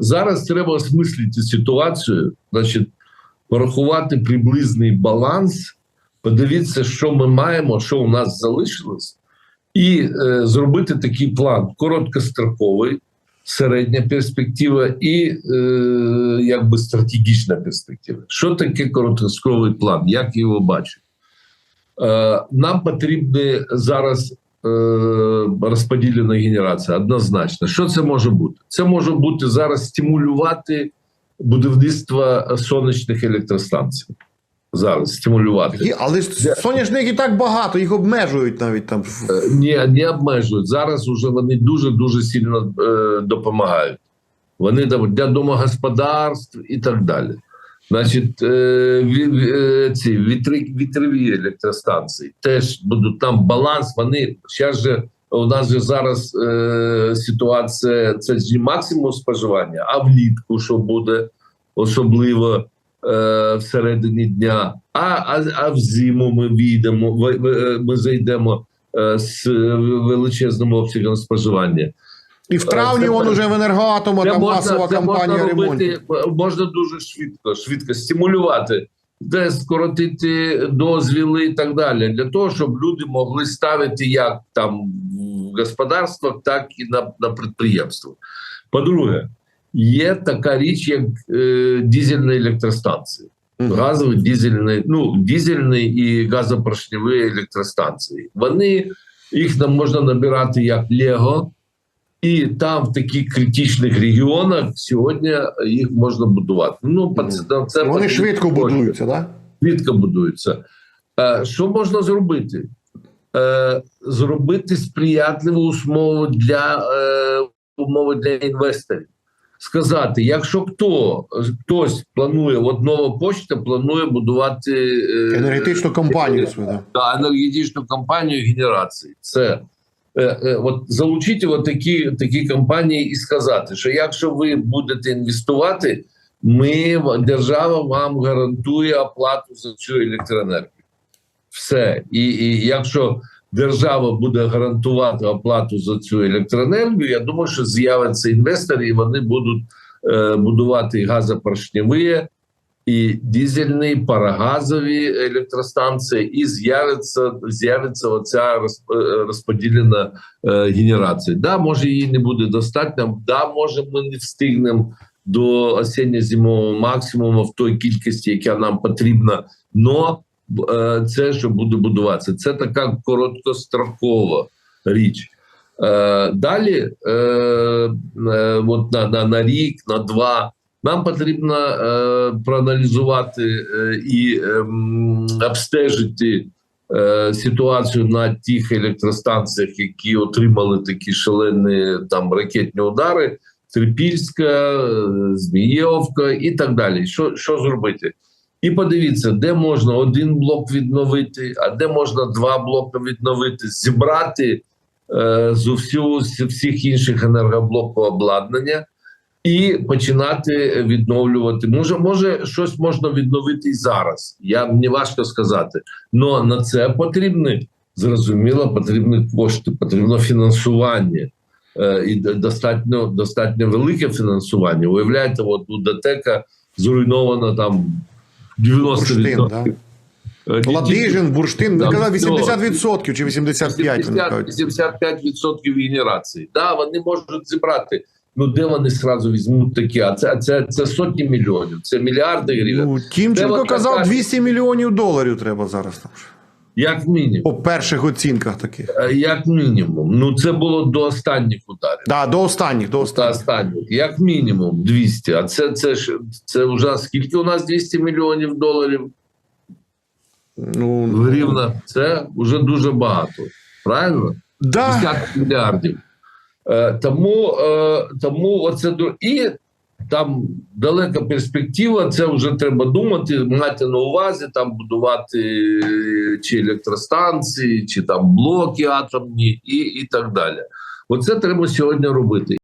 зараз треба осмислити ситуацію, значить, порахувати приблизний баланс, подивитися, що ми маємо, що у нас залишилось, і е, зробити такий план короткостроковий, середня перспектива і е, якби стратегічна перспектива. Що таке короткостроковий план? Як його бачити? Е, нам потрібна зараз розподілена генерація. Однозначно, що це може бути? Це може бути зараз стимулювати будівництво сонячних електростанцій. Зараз стимулювати. Але ж соняшник і так багато, їх обмежують навіть там. Е, Ні, не обмежують. Зараз уже вони дуже дуже сильно е, допомагають. Вони для домогосподарств і так далі. Значить, е, е, ці вітрові електростанції теж будуть там баланс. Вони зараз же у нас же зараз е, ситуація це ж максимум споживання, а влітку, що буде особливо всередині дня. А, а, а взиму ми війдемо, ми зайдемо з величезним обсягом споживання. І в травні це вон уже в енергоатома там масова кампанія ремонту. можна дуже швидко, швидко стимулювати, де скоротити дозвіли і так далі, для того, щоб люди могли ставити як там в господарствах, так і на, на підприємствах. По-друге, є така річ, як е, дизельні електростанції. Газові дизельні, ну дизельні і газопоршневі електростанції. Вони їх нам можна набирати як Лего, і там в таких критичних регіонах сьогодні їх можна будувати. Ну Мгм. це, це Вони швидко кошти. будуються, так? Швидко будуються. Е, що можна зробити? Е, зробити сприятливу умову для е, умови для інвесторів. Сказати, якщо хто хтось планує, от нова почта планує будувати е, Енергетичну компанію свою. да. да, енергетичну компанію генерації. Це от залучити от такі, такі компанії і сказати, що якщо ви будете інвестувати, ми держава вам гарантує оплату за цю електроенергію. Все. І, і якщо держава буде гарантувати оплату за цю електроенергію, я думаю, що з'являться інвестори, і вони будуть е, будувати газопоршневі, і дизельні, парагазові електростанції, і з'явиться з'явиться оця е, розподілена е, генерація. Да, може її не буде достатньо. Да, може ми не встигнемо до осінньо-зимового максимуму в той кількості, яка нам потрібна. Но е, це що буде будуватися. Це така короткострокова річ. Далі, от на, на, на рік, на два, нам потрібно е, проаналізувати е, і ем, обстежити е, ситуацію на тих електростанціях, які отримали такі шалені там ракетні удари. Трипільська, е, Змієвка і так далі. Що, що зробити? І подивіться, де можна один блок відновити, а де можна два блоки відновити, зібрати е, з усю, з всіх інших енергоблоку обладнання і починати відновлювати. Може, може, щось можна відновити і зараз. Я мені важко сказати. але на це потрібні, зрозуміло, потрібні кошти, потрібно фінансування. Е, і достатньо достатньо велике фінансування. Уявляєте, от у ДТЕКа зруйновано там 90%. Бурштин, да? Е, Ладижин, бурштин, він казав 80% чи 85%. вони 80, кажуть. 85% генерації. Да, вони можуть зібрати. Ну де вони зразу візьмуть такі? А це, це, це сотні мільйонів, це мільярди гривень. Ну, Тімченко казав, така- 200 мільйонів доларів треба зараз. там. Як мінімум. По перших оцінках таких. Е, Як мінімум. Ну це було до останніх ударів. Да, до останніх, до До останніх. останніх. Як мінімум 200. А це, це, ж- це вже скільки у нас 200 мільйонів доларів Ну, гривна? Це вже дуже багато. Правильно? да. десятки мільярдів. Е, тому, е, тому оце і там далека перспектива. Це вже треба думати, мати на увазі, там будувати е, чи електростанції, чи там блоки атомні, і, і так далі. Оце треба сьогодні робити.